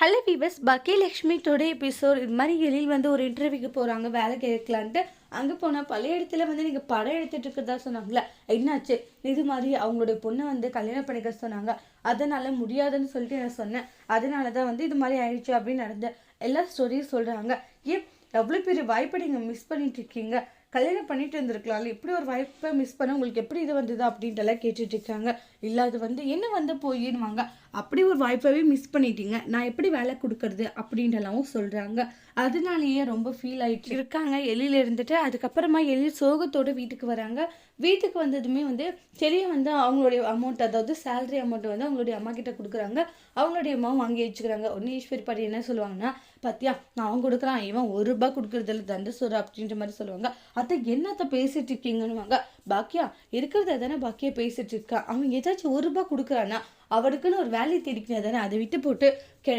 Hello viewers Bakkiyalakshmi today episode இது மாதிரி எழில் வந்து ஒரு இன்டர்வியூக்கு போகிறாங்க வேலை கேட்கலான்ட்டு. அங்கே போனால் பழைய இடத்துல வந்து நீங்கள் படம் எடுத்துகிட்டு இருக்கிறதா சொன்னாங்களே என்னாச்சு? இது மாதிரி அவங்களுடைய பொண்ணை வந்து கல்யாணம் பண்ணிக்க சொன்னாங்க. அதனால் முடியாதுன்னு சொல்லிட்டு நான் சொன்னேன். அதனால தான் வந்து இது மாதிரி ஆயிடுச்சு அப்படின்னு நடந்த எல்லா ஸ்டோரியும் சொல்கிறாங்க ஏன் எவ்வளோ பெரிய வாய்ப்பை நீங்கள் மிஸ் பண்ணிட்டு இருக்கீங்க? கல்யாணம் பண்ணிட்டு இருந்திருக்கலாம்ல இப்படி ஒரு வாய்ப்பை மிஸ் பண்ண உங்களுக்கு எப்படி இது வந்தது அப்படின்ட்டு எல்லாம் இல்லை அது வந்து என்ன வந்து போயிடுவாங்க? அப்படி ஒரு வாய்ப்பவே மிஸ் பண்ணிட்டீங்க. நான் எப்படி வேலை கொடுக்கறது அப்படின்றலாம் சொல்கிறாங்க அதனாலேயே ரொம்ப ஃபீல் ஆகிட்டு இருக்காங்க எலியில் இருந்துட்டு அதுக்கப்புறமா எலி சோகத்தோட வீட்டுக்கு வராங்க. வீட்டுக்கு வந்ததுமே வந்து செடியை வந்து அவங்களுடைய அமௌண்ட் அதாவது சேலரி அமௌண்ட் வந்து அவங்களுடைய அம்மா கிட்ட கொடுக்குறாங்க. அவங்களுடைய அம்மா வாங்கி வச்சுக்கிறாங்க. ஒன்று ஈஸ்வரி பாட்டி என்ன சொல்லுவாங்கன்னா பத்தியா நான் அவன் கொடுக்குறான். இவன் ஒரு ரூபாய் கொடுக்குறதில்ல. தண்ட சொல்ற அப்படின்ற மாதிரி சொல்லுவாங்க. அத்தை என்னத்த பேசிட்டு இருக்கீங்கன்னுவாங்க. பாக்கியா இருக்கிறத தானே பாக்கியா பேசிட்டு இருக்கா? அவன் ஏதாச்சும் ஒரு ரூபாய் கொடுக்குறான்னா அவருக்குன்னு ஒரு வேலையை தேடிக்கிட்டே அதை விட்டு போட்டு கெ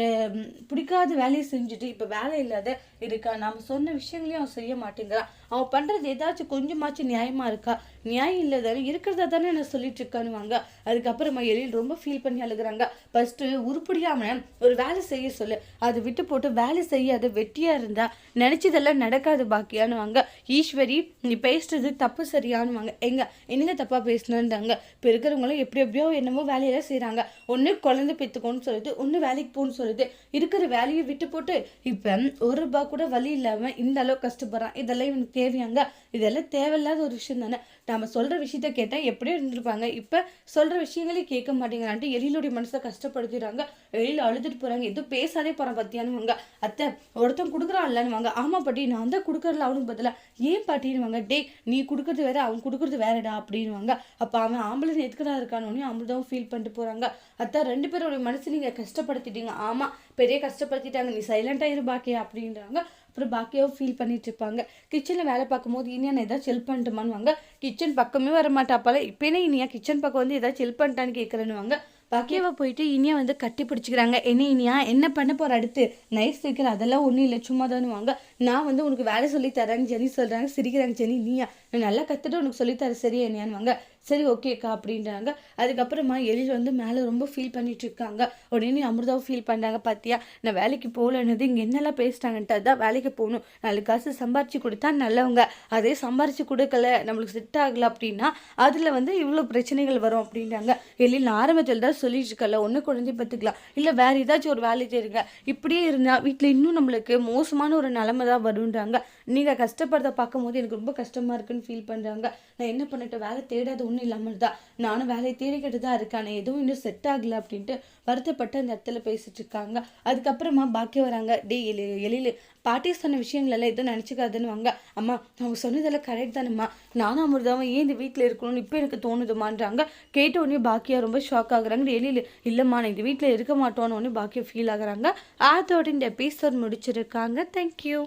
பிடிக்காத வேலையை செஞ்சுட்டு இப்போ வேலை இல்லாத இருக்கா? நம்ம சொன்ன விஷயங்களையும் அவன் செய்ய மாட்டேங்கிறான் அவன் பண்ணுறது ஏதாச்சும் கொஞ்சமாச்சும் நியாயமாக இருக்கா? நியாயம் இல்லை தானே இருக்கிறதா தானே நான் சொல்லிட்டு இருக்கானுவாங்க? அதுக்கப்புறமா எழில் ரொம்ப ஃபீல் பண்ணி அழுகுறாங்க. ஃபஸ்ட்டு உருப்படியாமல் ஒரு வேலை செய்ய சொல்லு. அதை விட்டு போட்டு வேலை செய்யாத வெட்டியாக இருந்தால் நினச்சதெல்லாம் நடக்காது பாக்கியானுவாங்க. ஈஸ்வரி நீ பேசுறது தப்பு சரியானுவாங்க. எங்க? என்னங்க தப்பாக பேசணுன்றாங்க இப்போ இருக்கிறவங்களும் எப்படி எப்படியோ என்னமோ வேலையெல்லாம் செய்கிறாங்க ஒன்று குழந்தை பெற்றுக்கோன்னு சொல்லிட்டு ஒன்று வேலைக்கு போகணும் போகணும்னு சொல்லுது இருக்கிற வேலையை விட்டு போட்டு இப்போ ஒரு ரூபா கூட வழி இல்லாமல் இந்த அளவுக்கு கஷ்டப்படுறான். இதெல்லாம் இவனுக்கு தேவையாங்க? இதெல்லாம் தேவையில்லாத ஒரு விஷயம் தானே? நம்ம சொல்கிற விஷயத்த கேட்டால் எப்படியோ இருந்திருப்பாங்க. இப்போ சொல்கிற விஷயங்களே கேட்க மாட்டேங்கிறான்ட்டு எழிலுடைய மனசை கஷ்டப்படுத்திடுறாங்க. எழில் அழுதுட்டு போகிறாங்க எதுவும் பேசாதே போகிறான் பத்தியானுவாங்க அத்தை ஒருத்தன் கொடுக்குறான்லன்னு வாங்க ஆமாம் பாட்டி நான் தான் கொடுக்குறல அவனுக்கு பதிலாக ஏன் பாட்டின்னுவாங்க. டேய் நீ கொடுக்குறது வேற அவன் கொடுக்குறது வேறடா அப்படின்னுவாங்க. அப்போ அவன் ஆம்பளை எதுக்குடா இருக்கானோன்னு அவங்களும் ஃபீல் பண்ணிட்டு போகிறாங்க அத்தை ரெண்டு பேரோட மனசு நீங்கள் கஷ்டப்படுத்திட்டீங்க. ஆமாம் பெரிய கஷ்டப்படுத்திட்டாங்க. நீ சைலண்டாக இரு பாக்கியா அப்படின்றாங்க. அப்புறம் பாக்கியாவும் ஃபீல் பண்ணிட்டு இருப்பாங்க. கிச்சனில் வேலை பார்க்கும்போது இனியா நான் ஏதாச்சும் ஹெல்ப் பண்ணிட்டுமான்னுவாங்க. கிச்சன் பக்கமே வர மாட்டாப்பால இப்போனே இனியா கிச்சன் பக்கம் வந்து ஏதாச்சும் ஹெல்ப் பண்ணிட்டான்னு கேட்குறேன்னுவாங்க பாக்கியாவை போயிட்டு இனியா வந்து கட்டி பிடிச்சிக்கிறாங்க. என்ன இனியா என்ன பண்ண போகிற அடுத்து? நைஸ் வைக்கிற அதெல்லாம் ஒன்றும் இல்லை சும்மா தானுவாங்க நான் வந்து உனக்கு வேலை சொல்லி தரேன்னு ஜெனி சொல்கிறாங்க சிரிக்கிறாங்க ஜெனி நீயா நான் நல்லா கற்றுட்டு உனக்கு சொல்லித்தர சரியா என்னையான்னு வாங்க சரி ஓகேக்கா அப்படின்றாங்க. அதுக்கப்புறமா எழில் வந்து மேலே ரொம்ப ஃபீல் பண்ணிட்டு இருக்காங்க உடனே அமிர்தாவும் ஃபீல் பண்ணுறாங்க பார்த்தியா நான் வேலைக்கு போகலன்னது இங்கே என்னெல்லாம் பேசிட்டாங்கன்ட்டு அதுதான் வேலைக்கு போகணும். நாலு காசு சம்பாரிச்சு கொடுத்தா நல்லவங்க. அதே சம்பாரிச்சு கொடுக்கல நம்மளுக்கு செட் ஆகலை அப்படின்னா அதில் வந்து இவ்வளோ பிரச்சனைகள் வரும் அப்படின்றாங்க. எழில் நான் ஆரம்பத்தில் தான் சொல்லிட்டு இருக்கல ஒன்று குழந்தை பார்த்துக்கலாம். இல்லை வேறு ஏதாச்சும் ஒரு வேலை தேருங்க இப்படியே இருந்தால் வீட்டில் இன்னும் நம்மளுக்கு மோசமான ஒரு நிலமை தான் வருன்றாங்க நீங்கள் கஷ்டப்படுறத பார்க்கும்போது எனக்கு ரொம்ப கஷ்டமாக இருக்குன்னு ஃபீல் பண்ணுறாங்க நான் என்ன பண்ணிட்டேன் வேலை தேடாத ஒன்றும் இல்லாமல் தான். நானும் வேலையை தேடிக்கிட்டு தான் இருக்கேன். ஆனால் எதுவும் இன்னும் செட் ஆகலை அப்படின்ட்டு வருத்தப்பட்டு அந்த இடத்துல பேசிட்டு இருக்காங்க. அதுக்கப்புறமா பாக்கியம் வராங்க. டே எலி எழில் பாட்டி சொன்ன விஷயங்கள் எல்லாம் எதுவும் நினச்சிக்காதுன்னு வாங்க அம்மா அவங்க சொன்னதெல்லாம் கரெக்ட் தானம்மா. நானும் அமிர்தாவும் ஏன் இந்த வீட்டில் இருக்கணும்னு இப்போ எனக்கு தோணுதுமான்றாங்க. கேட்ட உடனே பாக்கியா ரொம்ப ஷாக் ஆகுறாங்க. எழில் இல்லைம்மா நான் இந்த வீட்டில் இருக்க மாட்டோன்னு உடனே பாக்கியம் ஃபீல் ஆகுறாங்க. அதோட இந்த எபிசோட் முடிச்சிருக்காங்க. தேங்க்யூ